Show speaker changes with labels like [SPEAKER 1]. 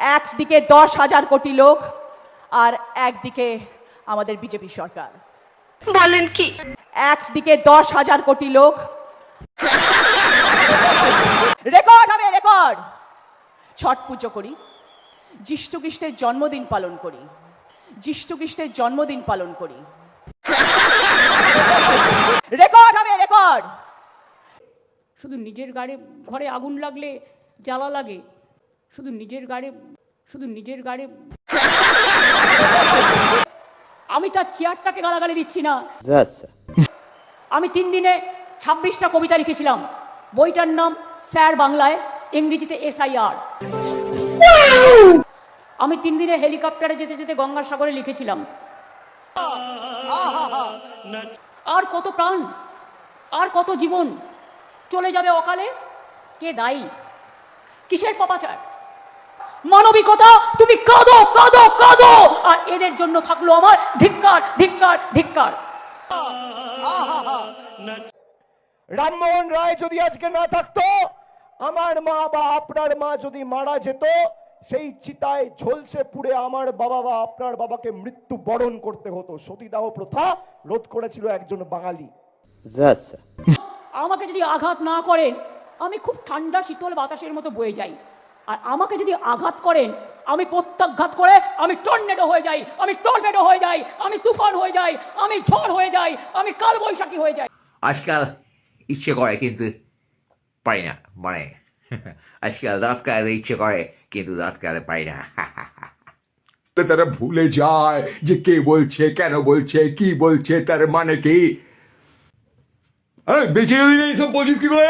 [SPEAKER 1] একদিকে দশ হাজার কোটি লোক আর একদিকে আমাদের বিজেপি সরকার।
[SPEAKER 2] বলেন কি?
[SPEAKER 1] একদিকে দশ হাজার কোটি লোক। রেকর্ড হবে রেকর্ড! ছট পুজো করি যিষ্ণু খ্রিস্টের জন্মদিন পালন করি যিষ্ণু খ্রিস্টের জন্মদিন পালন করি। রেকর্ড হবে রেকর্ড!
[SPEAKER 3] শুধু নিজের গাড়ি ঘরে আগুন লাগলে জ্বালা লাগে। শুধু নিজের গাড়ি শুধু নিজের গাড়ি। আমি তার চেয়ারটাকে গালাগালি দিচ্ছি না। আমি তিন দিনে ছাব্বিশটা কবিতা লিখেছিলাম। বইটার নাম স্যার বাংলায় ইংরেজিতে এসআইআর। আমি তিন দিনে হেলিকপ্টারে যেতে যেতে গঙ্গাসাগরে লিখেছিলাম। আর কত প্রাণ আর কত জীবন চলে যাবে অকালে? কে দায়ী? কিসের পাপাচার? মানবিকতা তুমি কাঁদো কাঁদো কাঁদো। আর এদের জন্য থাকল আমার ধিক্কার ধিক্কার ধিক্কার।
[SPEAKER 4] রামমোহন রায় যদি আজকে না থাকতো আমার মা বা আপনার মা যদি মারা যেত সেই চিতায় ঝলসে পুড়ে আমার বাবা বা আপনার বাবাকে মৃত্যু বরণ করতে হতো। সতীদাহ প্রথা রোধ করেছিল একজন বাঙালি।
[SPEAKER 3] আমাকে যদি আঘাত না করেন আমি খুব ঠান্ডা শীতল বাতাসের মতো বয়ে যাই। আর আমাকে যদি আঘাত করেন আমি প্রত্যাঘাত করে আমি টর্নেডো হয়ে যাই আমি টর্নেডো হয়ে যাই আমি তুফান হয়ে যাই আমি ঝড় হয়ে যাই আমি কালবৈশাখী হয়ে যাই।
[SPEAKER 5] আজকাল ইচ্ছে করে কিন্তু পারি না মানে আজকাল দাঁত কাটাতে ইচ্ছে করে কিন্তু দাঁত কাটাতে পারি না।
[SPEAKER 6] তো তারা ভুলে যায় যে কে বলছে কেন বলছে কি বলছে তার মানে কি? বেঁচে যদি নেই সব বলছিস কি করে?